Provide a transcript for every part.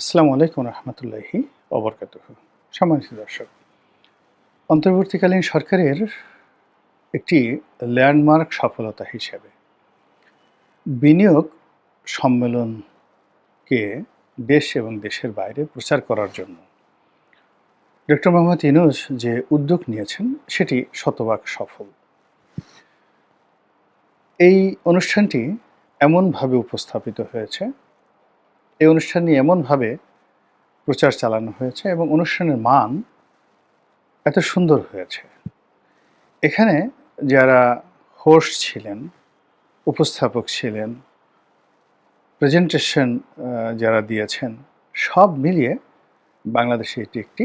আসসালামু আলাইকুম রহমতুল্লাহি অবরকাত সম্মানিত দর্শক, অন্তর্বর্তীকালীন সরকারের একটি ল্যান্ডমার্ক সফলতা হিসেবে বিনিয়োগ সম্মেলনকে দেশ এবং দেশের বাইরে প্রচার করার জন্য ডক্টর মোহাম্মদ ইনুজ যে উদ্যোগ নিয়েছেন, সেটি শতভাগ সফল। এই অনুষ্ঠানটি এমনভাবে উপস্থাপিত হয়েছে এই অনুষ্ঠান নিয়ে এমনভাবে প্রচার চালানো হয়েছে এবং অনুষ্ঠানের মান এত সুন্দর হয়েছে। এখানে যারা হোস্ট ছিলেন, উপস্থাপক ছিলেন প্রেজেন্টেশন যারা দিয়েছেন, সব মিলিয়ে বাংলাদেশে এটি একটি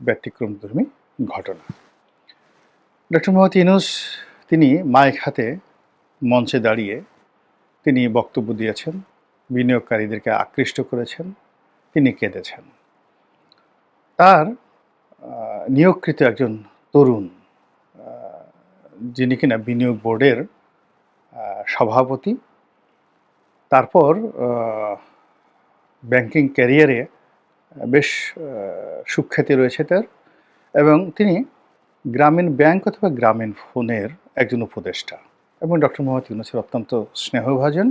ব্যতিক্রমধর্মী ঘটনা। ডক্টর মোহাম্মদ ইনুস তিনি মাইক হাতে মঞ্চে দাঁড়িয়ে তিনি বক্তব্য দিয়েছেন। বিনিয়োগকারীদেরকে আকৃষ্ট করেছেন, তিনি কেঁদেছেন। তার নিয়োগকৃত একজন তরুণ যিনি কিনা বিনিয়োগ বোর্ডের সভাপতি। তারপর ব্যাংকিং ক্যারিয়ারে বেশ সুখ্যাতি রয়েছে তার এবং তিনি গ্রামীণ ব্যাংক অথবা গ্রামীণ ফোনের একজন উপদেষ্টা এবং ডক্টর মোহাম্মদ ইউনুসের অত্যন্ত স্নেহভাজন।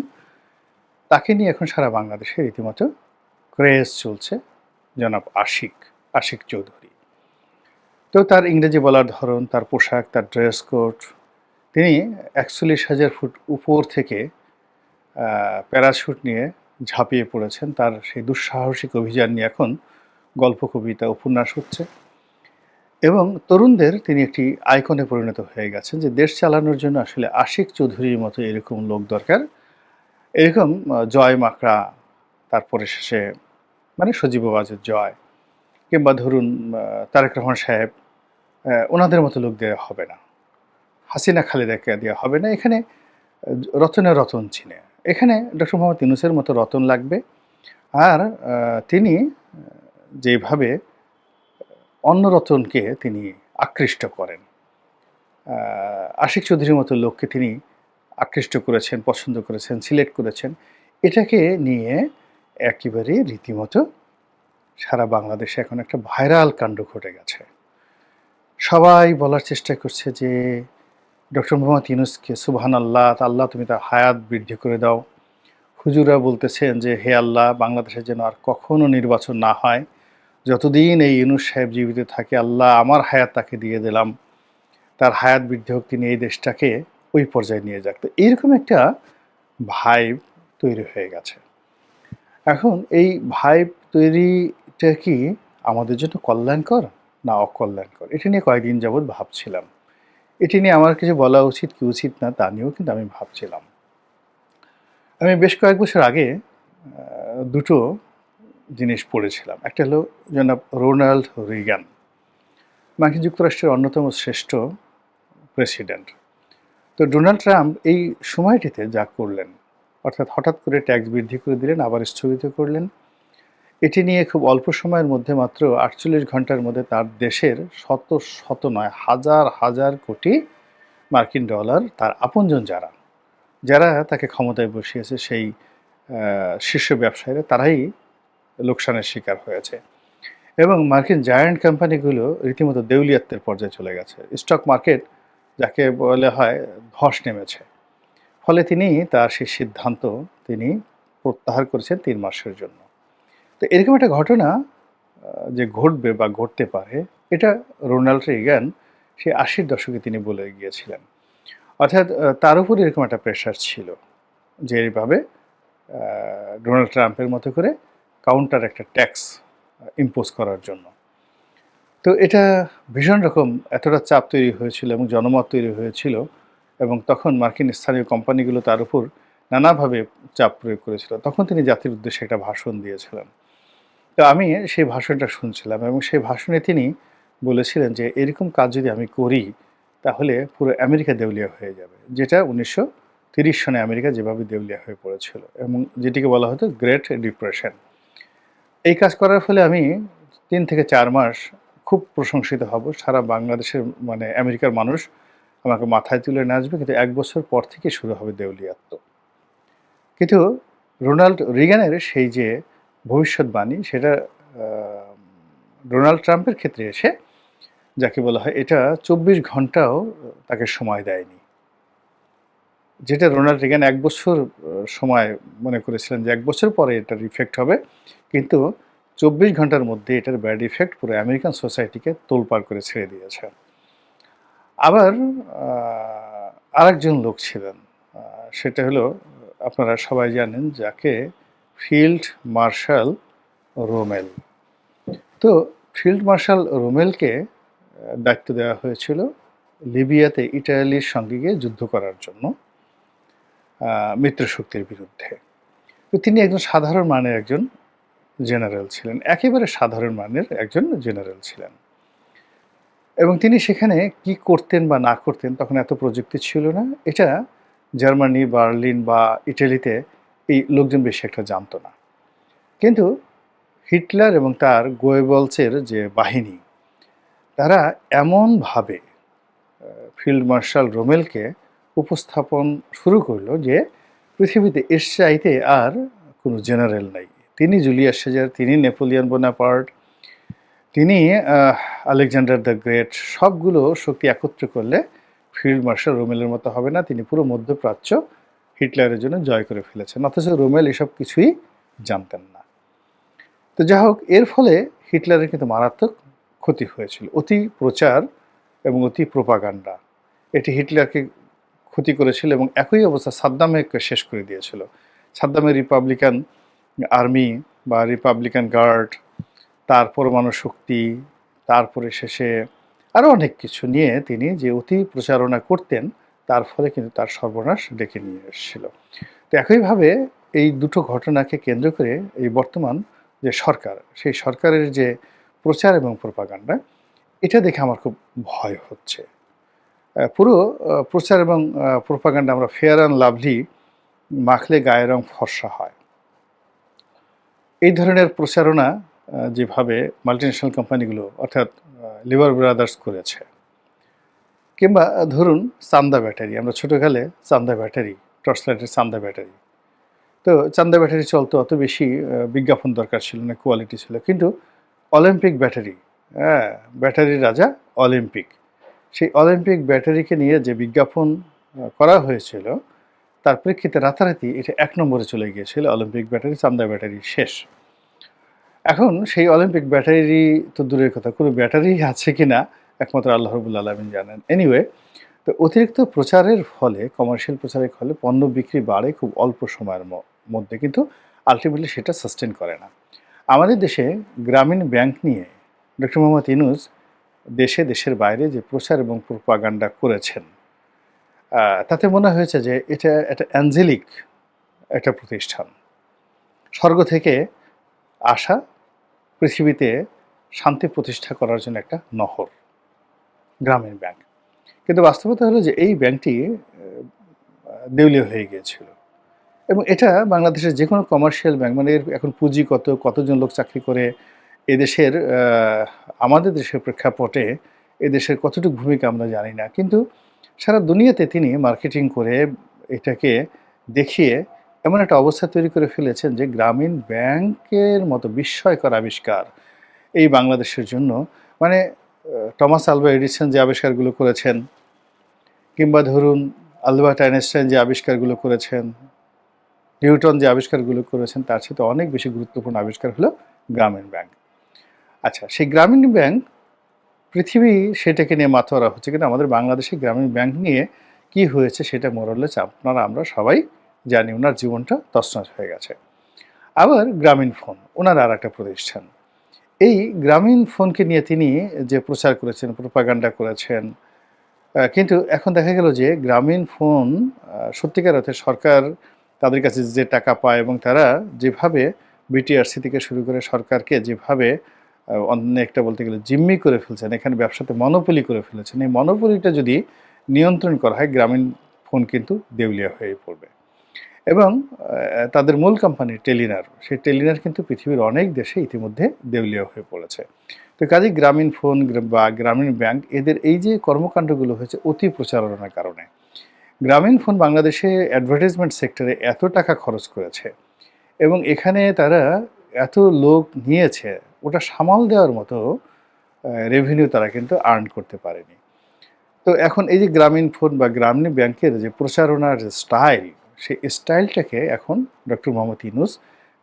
তাকে নিয়ে এখন সারা বাংলাদেশে রীতিমতো ক্রেজ চলছে জনাব আশিক আশিক চৌধুরী। তো তার ইংরেজি বলার ধরন, তার পোশাক, তার ড্রেস কোড তিনি একচল্লিশ হাজার ফুট উপর থেকে প্যারাশুট নিয়ে ঝাঁপিয়ে পড়েছেন। তার সেই দুঃসাহসিক অভিযান নিয়ে এখন গল্প, কবিতা, উপন্যাস হচ্ছে। এবং তরুণদের তিনি একটি আইকনে পরিণত হয়ে গেছেন যে দেশ চালানোর জন্য আসলে আশিক চৌধুরীর মতো এরকম লোক দরকার। এরকম জয় মাকড়া তারপরে শেষে মানে সজীব ওয়াজের জয় কিংবা ধরুন তারেক রহমান সাহেব ওনাদের মতো লোক দেওয়া হবে না। হাসিনা খালেদাকে দেওয়া হবে না। এখানে আহ, রতনে চিনে। এখানে ডক্টর মোহাম্মদ ইউনুসের মতো রতন লাগবে। আর তিনি যেভাবে অন্য রতনকে তিনি আকৃষ্ট করেন। আশিক চৌধুরীর মতো লোককে তিনি আকৃষ্ট করেছেন, পছন্দ করেছেন, সিলেক্ট করেছেন, এটাকে নিয়ে একেবারে রীতিমতো সারা বাংলাদেশে এখন একটা ভাইরাল কাণ্ড ঘটে গেছে। সবাই বলার চেষ্টা করছে যে, ডক্টর মোহাম্মদ ইউনুসকে সুবহান আল্লাহ আল্লাহ তুমি তার হায়াত বৃদ্ধি করে দাও। হুজুরা বলতেছেন যে, হে আল্লাহ, বাংলাদেশে যেন আর কখনো নির্বাচন না হয়। যতদিন এই ইউনুস সাহেব জীবিত থাকে, আল্লাহ আমার হায়াত তাকে দিয়ে দিলাম। তার হায়াত বৃদ্ধি হোক তিনি এই দেশটাকে ওই পর্যায়ে নিয়ে যাক। তো এইরকম একটা ভাইব তৈরি হয়ে গেছে। এখন এই ভাইব তৈরিটা কি আমাদের জন্য কল্যাণকর না অকল্যাণকর? এটা নিয়ে কয়েকদিন যাবৎ ভাবছিলাম। এটি নিয়ে আমার কিছু বলা উচিত কি উচিত না তা নিয়েও কিন্তু আমি ভাবছিলাম। আমি বেশ কয়েক বছর আগে দুটো জিনিস পড়েছিলাম। একটা হলো জনাব রোনাল্ড রিগান মার্কিন যুক্তরাষ্ট্রের অন্যতম শ্রেষ্ঠ প্রেসিডেন্ট। তো ডোনাল্ড ট্রাম্প এই সময়টিতে যা করলেন, অর্থাৎ হঠাৎ করে ট্যাক্স বৃদ্ধি করে দিলেন, আবার স্থগিত করলেন, এটি নিয়ে খুব অল্প সময়ের মধ্যে মাত্র আটচল্লিশ ঘণ্টার মধ্যে তার দেশের শত শত নয়, হাজার হাজার কোটি মার্কিন ডলার তার আপনজন যারা যারা তাকে ক্ষমতায় বসিয়েছে সেই শীর্ষ ব্যবসায়ীরা, তারাই লোকসানের শিকার হয়েছে। এবং মার্কিন জায়ান্ট কোম্পানিগুলো রীতিমতো দেউলিয়াত্বের পর্যায়ে চলে গেছে। স্টক মার্কেট যাকে বলে হয় ধস নেমেছে। ফলে তিনি তার সেই সিদ্ধান্ত তিনি প্রত্যাহার করেছেন তিন মাসের জন্য। তো এরকম একটা ঘটনা যে ঘটবে বা ঘটতে পারে, এটা রোনাল্ড রিগান সেই আশির দশকে তিনি বলে গিয়েছিলেন। অর্থাৎ তার উপর এরকম একটা প্রেশার ছিল যে এইভাবে ডোনাল্ড ট্রাম্পের মতো করে কাউন্টার একটা ট্যাক্স ইম্পোজ করার জন্য। তো এটা ভীষণ রকম এতটা চাপ তৈরি হয়েছিল এবং জনমত তৈরি হয়েছিল এবং তখন মার্কিন স্থানীয় কোম্পানিগুলো তার উপর নানাভাবে চাপ প্রয়োগ করেছিল। তখন তিনি জাতির উদ্দেশ্যে একটা ভাষণ দিয়েছিলেন। তো আমি সেই ভাষণটা শুনছিলাম এবং সেই ভাষণে তিনি বলেছিলেন যে, এরকম কাজ যদি আমি করি, তাহলে পুরো আমেরিকা দেউলিয়া হয়ে যাবে। যেটা উনিশশো তিরিশ সনে আমেরিকা যেভাবে দেউলিয়া হয়ে পড়েছিল এবং যেটিকে বলা হতো গ্রেট ডিপ্রেশন এই কাজ করার ফলে আমি তিন থেকে চার মাস খুব প্রশংসিত হব। সারা বাংলাদেশের মানে আমেরিকার মানুষ আমাকে মাথায় তুলে নাচবে কিন্তু এক বছর পর থেকে শুরু হবে দেউলিয়াত্ম কিন্তু রোনাল্ড রিগানের সেই যে ভবিষ্যৎবাণী, সেটা ডোনাল্ড ট্রাম্পের ক্ষেত্রে এসে যাকে বলা হয়, এটা চব্বিশ ঘন্টাও তাকে সময় দেয়নি। যেটা রোনাল্ড রিগান এক বছর সময় মনে করেছিলেন যে এক বছর পরে এটার ইফেক্ট হবে, কিন্তু চব্বিশ ঘণ্টার মধ্যে এটার ব্যাড ইফেক্ট পুরো আমেরিকান সোসাইটিকে তোলপাড় করে ছেড়ে দিয়েছে। আবার আরেকজন লোক ছিলেন সেটা হলো, আপনারা সবাই জানেন যাকে ফিল্ড মার্শাল রোমেল তো ফিল্ড মার্শাল রোমেলকে দায়িত্ব দেওয়া হয়েছিল লিবিয়াতে ইটালির সঙ্গে গিয়ে যুদ্ধ করার জন্য মিত্রশক্তির বিরুদ্ধে। তিনি একজন সাধারণ মানের একজন জেনারেল ছিলেন, একেবারে সাধারণ মানের একজন জেনারেল ছিলেন। এবং তিনি সেখানে কি করতেন বা না করতেন তখন এত প্রযুক্তি ছিল না। এটা জার্মানি, বার্লিন বা ইটালিতে এই লোকজন বেশি একটা জানতো না। কিন্তু হিটলার এবং তার গোয়েবলসের যে বাহিনী, তারা এমনভাবে ফিল্ড মার্শাল রোমেলকে উপস্থাপন শুরু করল যে পৃথিবীতে এর চাইতে আর কোনো জেনারেল নাই। তিনি জুলিয়াস সেজার, তিনি নেপোলিয়ন বোনাপার্ট, তিনি আলেকজান্ডার দ্য গ্রেট, সবগুলো শক্তি একত্র করলে ফিল্ড মার্শাল রোমেলের মতো হবে না, তিনি পুরো মধ্যপ্রাচ্য হিটলারের জন্য জয় করে ফেলেছেন। অথচ রোমেল এসব কিছুই জানতেন না। তো যাই হোক, এর ফলে হিটলারের কিন্তু মারাত্মক ক্ষতি হয়েছিল। অতি প্রচার এবং অতি প্রোপাগান্ডা। এটি হিটলারকে ক্ষতি করেছিল এবং একই অবস্থা সাদ্দামকে শেষ করে দিয়েছিল। সাদ্দামের রিপাবলিকান আর্মি বা রিপাবলিকান গার্ড তার পরমাণু শক্তি তারপরে শেষে আরও অনেক কিছু নিয়ে তিনি যে অতি প্রচারণা করতেন, তার ফলে কিন্তু তার সর্বনাশ ডেকে নিয়ে এসেছিল। তো একইভাবে এই দুটো ঘটনাকে কেন্দ্র করে এই বর্তমান যে সরকার, সেই সরকারের যে প্রচার এবং প্রপাগান্ডা, এটা দেখে আমার খুব ভয় হচ্ছে। পুরো প্রচার এবং প্রপাগান্ডা আমরা ফেয়ার অ্যান্ড লাভলি মাখলে গায়ের রং ফর্সা হয়। এই ধরনের প্রচারণা যেভাবে মাল্টিন্যাশনাল কোম্পানিগুলো অর্থাৎ লিভার ব্রাদার্স করেছে, কিংবা ধরুন, চান্দা ব্যাটারি, আমরা ছোটোকালে চান্দা ব্যাটারি টর্চ লাইটের চান্দা ব্যাটারি। তো চান্দা ব্যাটারি চলতো, অত বেশি বিজ্ঞাপন দরকার ছিল না কোয়ালিটি ছিল। কিন্তু অলিম্পিক ব্যাটারি হ্যাঁ ব্যাটারির রাজা অলিম্পিক সেই অলিম্পিক ব্যাটারিকে নিয়ে যে বিজ্ঞাপন করা হয়েছিল তার প্রেক্ষিতে রাতারাতি এটা এক নম্বরে চলে গিয়েছিল অলিম্পিক ব্যাটারি চান্দা ব্যাটারি শেষ। এখন সেই অলিম্পিক ব্যাটারি তো দূরের কথা, কোনো ব্যাটারি আছে কি না একমাত্র আল্লাহ রবুল্লা আলমিন জানেন। এনিওয়ে তো অতিরিক্ত প্রচারের ফলে কমার্শিয়াল প্রচারের ফলে পণ্য বিক্রি বাড়ে খুব অল্প সময়ের মধ্যে, কিন্তু আলটিমেটলি সেটা সাস্টেন করে না। আমাদের দেশে গ্রামীণ ব্যাংক নিয়ে ডক্টর মোহাম্মদ ইনুস দেশে, দেশের বাইরে যে প্রচার এবং প্রোপাগান্ডা করেছেন তাতে মনে হয়েছে যে এটা একটা অ্যাঞ্জেলিক একটা প্রতিষ্ঠান। স্বর্গ থেকে আসা পৃথিবীতে শান্তি প্রতিষ্ঠা করার জন্য একটা নহর গ্রামীণ ব্যাংক। কিন্তু বাস্তবতা হলো যে এই ব্যাংকটি দেউলিয়া হয়ে গিয়েছিল। এবং এটা বাংলাদেশের যে কোনো কমার্শিয়াল ব্যাংক মানে এর এখন পুঁজি কত, কতজন লোক চাকরি করে, এদেশের আমাদের দেশের প্রেক্ষাপটে এদেশের কতটুকু ভূমিকা আমরা জানি না। কিন্তু সারা দুনিয়াতে তিনি মার্কেটিং করে এটাকে দেখিয়ে এমন একটা অবস্থা তৈরি করে ফেলেছেন যে গ্রামীণ ব্যাংকের মতো বিস্ময়কর আবিষ্কার এই বাংলাদেশের জন্য। মানে টমাস আলভা এডিসন যে আবিষ্কারগুলো করেছেন, কিংবা ধরুন আলবার্ট আইনস্টাইন যে আবিষ্কারগুলো করেছেন, নিউটন যে আবিষ্কারগুলো করেছেন, তার সাথে অনেক বেশি গুরুত্বপূর্ণ আবিষ্কার হলো গ্রামীণ ব্যাংক। আচ্ছা সেই গ্রামীণ ব্যাংক পৃথিবী সেটাকে নিয়ে মাথা হচ্ছে কিন্তু আমাদের বাংলাদেশে গ্রামীণ ব্যাংক নিয়ে কি হয়েছে সেটা মোরলেস আপনারা, আমরা সবাই জানি, ওনার জীবনটা তছনছ হয়ে গেছে। আবার গ্রামীণ ফোন, ওনার আর একটা প্রতিষ্ঠান। এই গ্রামীণ ফোনকে নিয়ে তিনি যে প্রচার করেছেন প্রোপাগান্ডা করেছেন কিন্তু এখন দেখা গেল যে গ্রামীণ ফোন সত্যিকার অর্থে সরকার তাদের কাছে যে টাকা পায় এবং তারা যেভাবে বিটিআরসি থেকে শুরু করে সরকারকে যেভাবে অন্য একটা বলতে গেলে জিম্মি করে ফেলছেন, এখানে ব্যবসাতে মনোপলি করে ফেলেছেন। এই মনোপলিটা যদি নিয়ন্ত্রণ করা হয়, গ্রামীণ ফোন কিন্তু দেউলিয়া হয়ে পড়বে। এবং তাদের মূল কোম্পানি টেলিনার, সেই টেলিনার কিন্তু পৃথিবীর অনেক দেশে ইতিমধ্যে দেউলিয়া হয়ে পড়েছে। তো কাজে গ্রামীণ ফোন বা গ্রামীণ ব্যাংক, এদের এই যে কর্মকাণ্ডগুলো হয়েছে অতি প্রচারণার কারণে। গ্রামীণ ফোন বাংলাদেশে অ্যাডভার্টাইজমেন্ট সেক্টরে এত টাকা খরচ করেছে এবং এখানে তারা এত লোক নিয়েছে ওটা সামাল দেওয়ার মতো রেভিনিউ তারা কিন্তু আর্ন করতে পারেনি। তো এখন এই যে গ্রামীণ ফোন বা গ্রামীণ ব্যাংকের যে প্রচারণার যে স্টাইল সেই স্টাইলটাকে এখন ডক্টর মোহাম্মদ ইনুস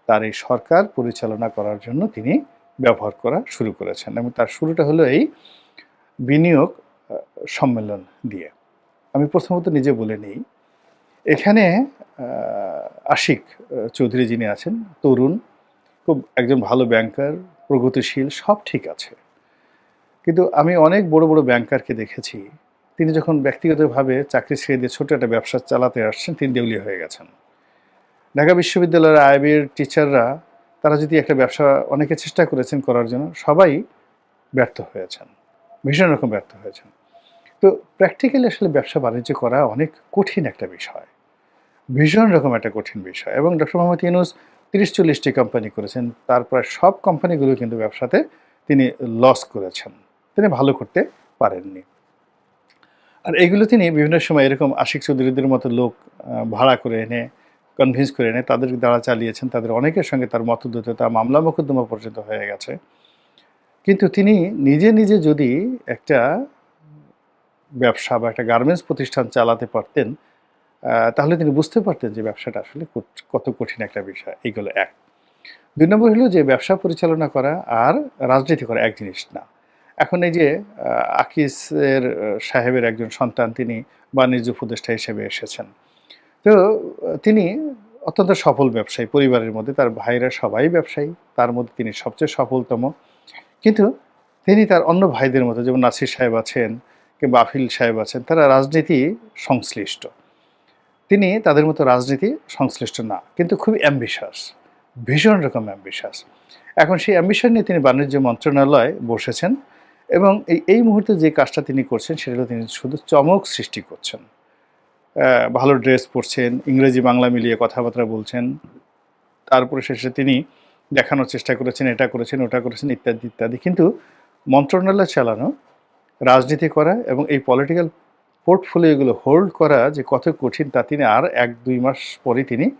তার এই সরকার পরিচালনা করার জন্য তিনি ব্যবহার করা শুরু করেছেন এবং তার শুরুটা হলো এই বিনিয়োগ সম্মেলন দিয়ে। আমি প্রথমত নিজে বলে নিই, এখানে আশিক চৌধুরী যিনি আছেন, তরুণ, খুব একজন ভালো ব্যাংকার প্রগতিশীল, সব ঠিক আছে। কিন্তু আমি অনেক বড় বড় ব্যাংকারকে দেখেছি, তিনি যখন ব্যক্তিগতভাবে চাকরি ছেড়ে দিয়ে ছোট একটা ব্যবসা চালাতে আসছেন, তিনি দেউলিয়া হয়ে গেছেন। ঢাকা বিশ্ববিদ্যালয়ের আইবির টিচাররা, তারা যদি একটা ব্যবসা অনেকে চেষ্টা করেছেন করার জন্য, সবাই ব্যর্থ হয়েছেন, ভীষণ রকম ব্যর্থ হয়েছেন। তো প্র্যাকটিক্যালি আসলে ব্যবসা বাণিজ্য করা অনেক কঠিন একটা বিষয়, ভীষণ রকম একটা কঠিন বিষয় এবং ডক্টর মোহাম্মদ ইউনুস তিরিশ চল্লিশটি কোম্পানি করেছেন। তার প্রায় সব কোম্পানিগুলো কিন্তু ব্যবসাতে তিনি লস করেছেন। তিনি ভালো করতে পারেননি। আর এগুলো তিনি বিভিন্ন সময় এরকম আশিক চৌধুরীদের মতো লোক ভাড়া করে এনে কনভিন্স করে এনে তাদের দ্বারা চালিয়েছেন। তাদের অনেকের সঙ্গে তার মতদ্বৈততা, মামলা মোকদ্দমা পর্যন্ত হয়ে গেছে। কিন্তু তিনি নিজে নিজে যদি একটা ব্যবসা বা একটা গার্মেন্টস প্রতিষ্ঠান চালাতে পারতেন তাহলে তিনি বুঝতে পারতেন যে ব্যবসাটা আসলে কত- কঠিন একটা বিষয়। এইগুলো এক। দুই নম্বর হলো যে ব্যবসা পরিচালনা করা আর রাজনীতি করা এক জিনিস না। এখন এই যে আকিসের সাহেবের একজন সন্তান তিনি বাণিজ্য উপদেষ্টা হিসেবে এসেছেন। তো, তিনি অত্যন্ত সফল ব্যবসায়ী, পরিবারের মধ্যে তার ভাইরা সবাই ব্যবসায়ী, তার মধ্যে তিনি সবচেয়ে সফলতম। কিন্তু তিনি তার অন্য ভাইদের মতো, যেমন নাসির সাহেব আছেন কিংবা আফিল সাহেব আছেন, তারা রাজনীতি সংশ্লিষ্ট। তিনি তাদের মতো রাজনীতি সংশ্লিষ্ট না, কিন্তু খুব অ্যাম্বিশাস ভীষণ রকম অ্যাম্বিশাস এখন সেই অ্যাম্বিশন নিয়ে তিনি বাণিজ্য মন্ত্রণালয়ে বসেছেন এবং এই এই মুহূর্তে যে কাজটা তিনি করছেন সেটা তিনি শুধু চমক সৃষ্টি করছেন। ভালো ড্রেস পরছেন, ইংরেজি, বাংলা মিলিয়ে কথাবার্তা বলছেন। তারপরে শেষে তিনি দেখানোর চেষ্টা করেছেন, এটা করেছেন, ওটা করেছেন, ইত্যাদি ইত্যাদি। কিন্তু মন্ত্রণালয় চালানো, রাজনীতি করা এবং এই পলিটিক্যাল পোর্টফোলিওগুলো হোল্ড করা যে কত কঠিন তা তিনি আর এক, দুই মাস পরে তিনি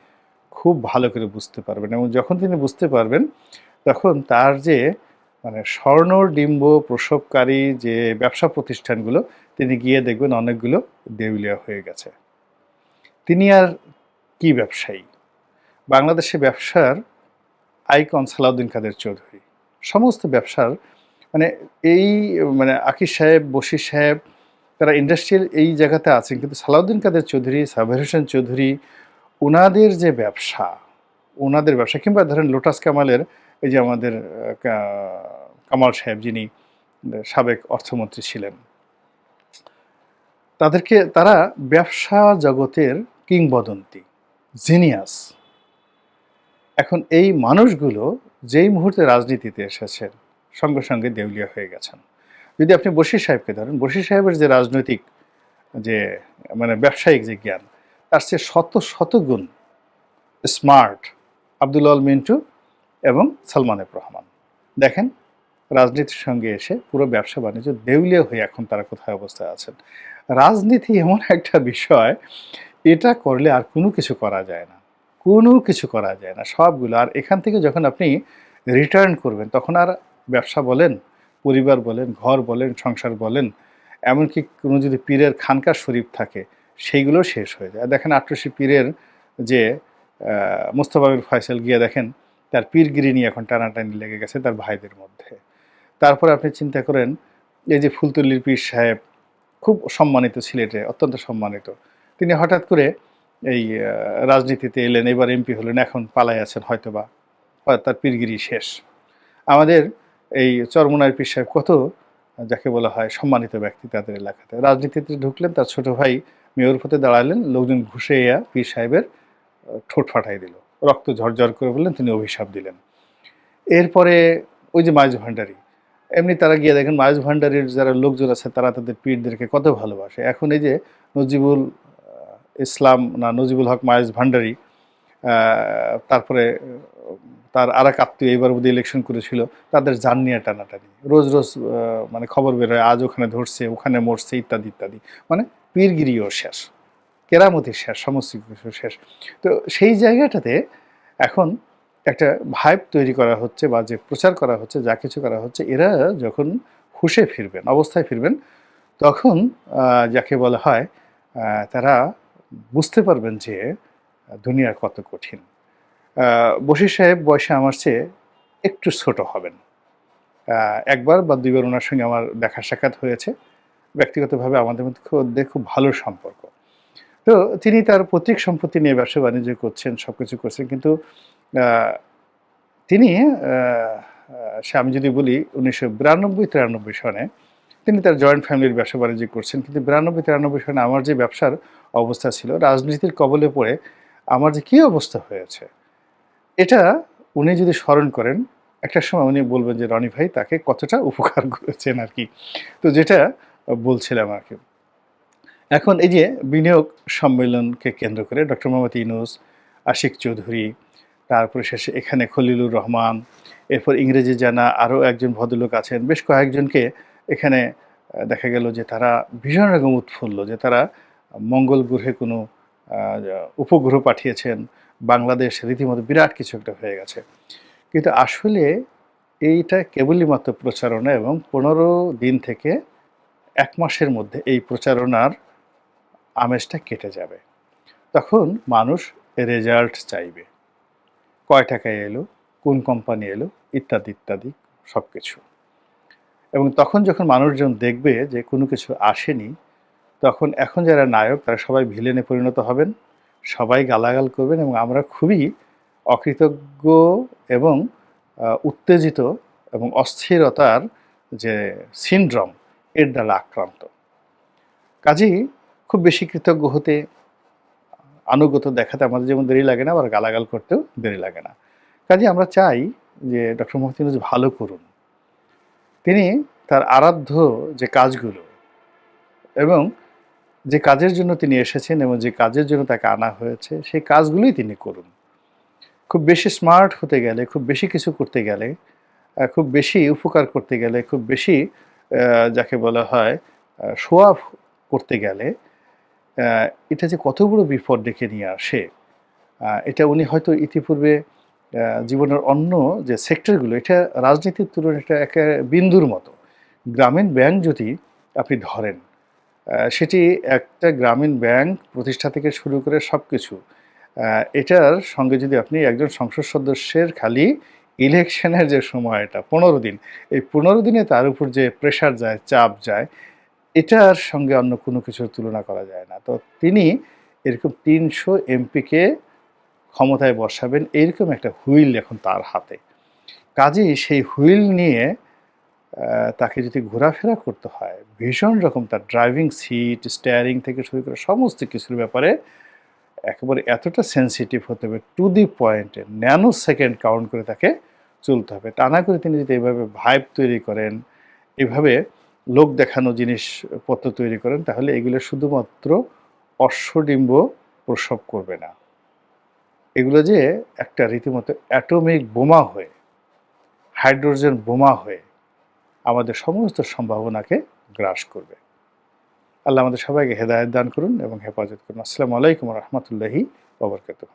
খুব ভালো করে বুঝতে পারবেন। এবং যখন তিনি বুঝতে পারবেন, তখন তার যে মানে স্বর্ণ, ডিম্ব, প্রসবকারী যে ব্যবসা প্রতিষ্ঠানগুলো, তিনি গিয়ে দেখবেন অনেকগুলো দেউলিয়া হয়ে গেছে। তিনি আর কি ব্যবসায়ী? বাংলাদেশে ব্যবসার আইকন সালাউদ্দিন কাদের চৌধুরী। সমস্ত ব্যবসার মানে এই মানে আকিস সাহেব, বশির সাহেব তারা ইন্ডাস্ট্রিয়াল এই জায়গাতে আছেন, কিন্তু সালাউদ্দিন কাদের চৌধুরী, সাবের হোসেন চৌধুরী ওনাদের যে ব্যবসা ওনাদের ব্যবসা, কিংবা ধরেন লোটাস কামালের এই যে আমাদের কামাল সাহেব যিনি সাবেক অর্থমন্ত্রী ছিলেন, তাদেরকে তারা ব্যবসা জগতের কিংবদন্তি জিনিয়াস এখন এই মানুষগুলো যেই মুহূর্তে রাজনীতিতে এসেছেন, সঙ্গে সঙ্গে দেউলিয়া হয়ে গেছেন। যদি আপনি বশির সাহেবকে ধরেন, বশির সাহেবের যে রাজনৈতিক যে মানে ব্যবসায়িক যে জ্ঞান, তার চেয়ে শত শত গুণ স্মার্ট আব্দুল মিন্টু এবং সালমান এফ রহমান। দেখেন, রাজনীতির সঙ্গে এসে পুরো ব্যবসা বাণিজ্য দেউলিয়া হয়ে এখন তারা কোথায় অবস্থায় আছেন। রাজনীতি এমন একটা বিষয়, এটা করলে আর কোনো কিছু করা যায় না। কোনো কিছু করা যায় না, সবগুলো। আর এখান থেকে যখন আপনি রিটার্ন করবেন, তখন আর ব্যবসা বলেন পরিবার বলেন ঘর বলেন সংসার বলেন এমনকি কোনো যদি পীরের খানকার শরীফ থাকে সেইগুলো শেষ হয়ে যায়। দেখেন আটরশি পীরের যে আহ, মোস্তফা বিন ফয়সাল গিয়ে দেখেন তার পীরগিরি নিয়ে এখন টানাটানি লেগে গেছে তার ভাইদের মধ্যে। তারপরে আপনি চিন্তা করেন এই যে ফুলতলির পীর সাহেব খুব সম্মানিত সিলেটে অত্যন্ত সম্মানিত। তিনি হঠাৎ করে এই রাজনীতিতে এলেন এবার এমপি হলেন এখন পালাই আছেন হয়তোবা হয় তার পীরগিরি শেষ। আমাদের এই চরমনার পীর সাহেব কত, যাকে বলা হয় সম্মানিত ব্যক্তি তাদের এলাকাতে। রাজনীতিতে ঢুকলেন, তার ছোট ভাই মেয়র পথে দাঁড়ালেন, লোকজন ঘুষে ইয়া পীর সাহেবের ঠোঁট ফাটাই দিল। রক্ত ঝরঝর করে বললেন, তিনি অভিশাপ দিলেন। এরপরে ওই যে মাইজ ভান্ডারি এমনি তারা গিয়ে দেখেন মাইজ ভান্ডারির যারা লোকজন আছে, তারা তাদের পীরদেরকে কত ভালোবাসে। এখন এই যে নজিবুল ইসলাম না নজিবুল হক মাইজ ভান্ডারি তারপরে তার আর এক আত্মীয় এইবার বোধহয় ইলেকশন করেছিল, তাদের জান নিয়ে টানাটানি। রোজ রোজ মানে খবর বেরোয় আজ ওখানে ধরছে, ওখানে মরছে, ইত্যাদি ইত্যাদি। মানে পীরগিরিও শেষ, কেরামতি শেষ, সমস্ত কিছু শেষ। তো সেই জায়গাটাতে এখন একটা ভাইব তৈরি করা হচ্ছে বা যে প্রচার করা হচ্ছে, যা কিছু করা হচ্ছে, এরা যখন হুশে ফিরবেন, অবস্থায় ফিরবেন, তখন যাকে বলা হয় তারা বুঝতে পারবেন যে দুনিয়া কত কঠিন। বশির সাহেব বয়সে আমার চেয়ে একটু ছোট হবেন। একবার বা দুইবার ওনার সঙ্গে আমার দেখা সাক্ষাৎ হয়েছে। ব্যক্তিগতভাবে আমাদের মধ্যে খুব খুব ভালো সম্পর্ক। তো তিনি তার পৈতৃক সম্পত্তি নিয়ে ব্যবসা বাণিজ্য করছেন সব কিছু করছেন। কিন্তু তিনি সে আমি যদি বলি, উনিশশো বিরানব্বই তিরানব্বই সনে তিনি তার জয়েন্ট ফ্যামিলির ব্যবসা বাণিজ্য করছেন। কিন্তু বিরানব্বই তিরানব্বই সনে আমার যে ব্যবসার অবস্থা ছিল, রাজনীতির কবলে পড়ে আমার যে কী অবস্থা হয়েছে, এটা উনি যদি স্মরণ করেন, একটা সময় উনি বলবেন যে, রনি ভাই, তাকে কতটা উপকার করেছেন আর কি তো যেটা বলছিলাম আর কি এখন এই যে বিনিয়োগ সম্মেলনকে কেন্দ্র করে ডক্টর মোহাম্মদ ইনুস আশিক চৌধুরী, তারপরে শেষে এখানে খলিলুর রহমান, এরপর ইংরেজি জানা আরও একজন ভদ্রলোক আছেন, বেশ কয়েকজনকে এখানে দেখা গেল যে তারা ভীষণ রকম উৎফুল্ল, যে তারা মঙ্গল গ্রহে কোনো উপগ্রহ পাঠিয়েছেন। বাংলাদেশ রীতিমতো বিরাট কিছু একটা হয়ে গেছে। কিন্তু আসলে এইটা কেবলই মাত্র প্রচারণা এবং পনেরো দিন থেকে এক মাসের মধ্যে এই প্রচারণার আমেজটা কেটে যাবে। তখন মানুষ রেজাল্ট চাইবে। কয় টাকায় এলো, কোন কোম্পানি এলো, ইত্যাদি ইত্যাদি সব কিছু এবং তখন যখন মানুষজন দেখবে যে কোনো কিছু আসেনি তখন এখন যারা নায়ক, তারা সবাই ভিলেনে পরিণত হবেন, সবাই গালাগাল করবেন এবং আমরা খুবই অকৃতজ্ঞ এবং উত্তেজিত এবং অস্থিরতার যে সিনড্রম, এর দ্বারা আক্রান্ত। কাজেই খুব বেশি কৃতজ্ঞ হতে আনুগত দেখাতে আমাদের যেমন দেরি লাগে না, আবার গালাগাল করতেও দেরি লাগে না। কাজে আমরা চাই যে ডক্টর ইউনূস ভালো করুন। তিনি তার আরাধ্য যে কাজগুলো এবং যে কাজের জন্য তিনি এসেছেন এবং যে কাজের জন্য তাকে আনা হয়েছে, সেই কাজগুলোই তিনি করুন। খুব বেশি স্মার্ট হতে গেলে, খুব বেশি কিছু করতে গেলে খুব বেশি উপকার করতে গেলে, খুব বেশি যাকে বলা হয় শোয়াফ করতে গেলে এটা যে কত বড় বিপদ ডেকে নিয়ে আসে এটা উনি হয়তো ইতিপূর্বে জীবনের অন্য যে সেক্টরগুলো, এটা রাজনীতির তুলনায় এটা একে বিন্দুর মতো। গ্রামীণ ব্যাংক যদি আপনি ধরেন সেটি একটা গ্রামীণ ব্যাংক প্রতিষ্ঠা থেকে শুরু করে সব কিছু এটার সঙ্গে যদি আপনি একজন সংসদ সদস্যের খালি ইলেকশনের যে সময়টা, পনেরো দিন, এই পনেরো দিনে তার উপর যে প্রেশার যায়, চাপ যায়, এটার সঙ্গে অন্য কোনো কিছুর তুলনা করা যায় না। তো তিনি এরকম তিনশো এমপিকে ক্ষমতায় বসাবেন, এরকম একটা হুইল এখন তার হাতে। কাজেই সেই হুইল নিয়ে তাকে যদি ঘোরাফেরা করতে হয়, ভীষণ রকম তার ড্রাইভিং সিট স্টিয়ারিং থেকে শুরু করে সমস্ত কিছুর ব্যাপারে একেবারে এতটা সেন্সিটিভ হতে হবে টু দি পয়েন্টে ন্যানো সেকেন্ড কাউন্ট করে তাকে চলতে হবে। তা না করে তিনি যদি এভাবে ভাইব তৈরি করেন, এভাবে লোক দেখানো জিনিসপত্র তৈরি করেন, তাহলে এগুলো শুধুমাত্র অশ্বডিম্ব প্রসব করবে না। এগুলো যে একটা রীতিমতো অ্যাটমিক বোমা হয়ে হাইড্রোজেন বোমা হয়ে আমাদের সমস্ত সম্ভাবনাকে গ্রাস করবে। আল্লাহ আমাদের সবাইকে হেদায়ত দান করুন এবং হেফাজত করুন। আসসালামু আলাইকুম রহমতুল্লাহি ওবরকাতুহ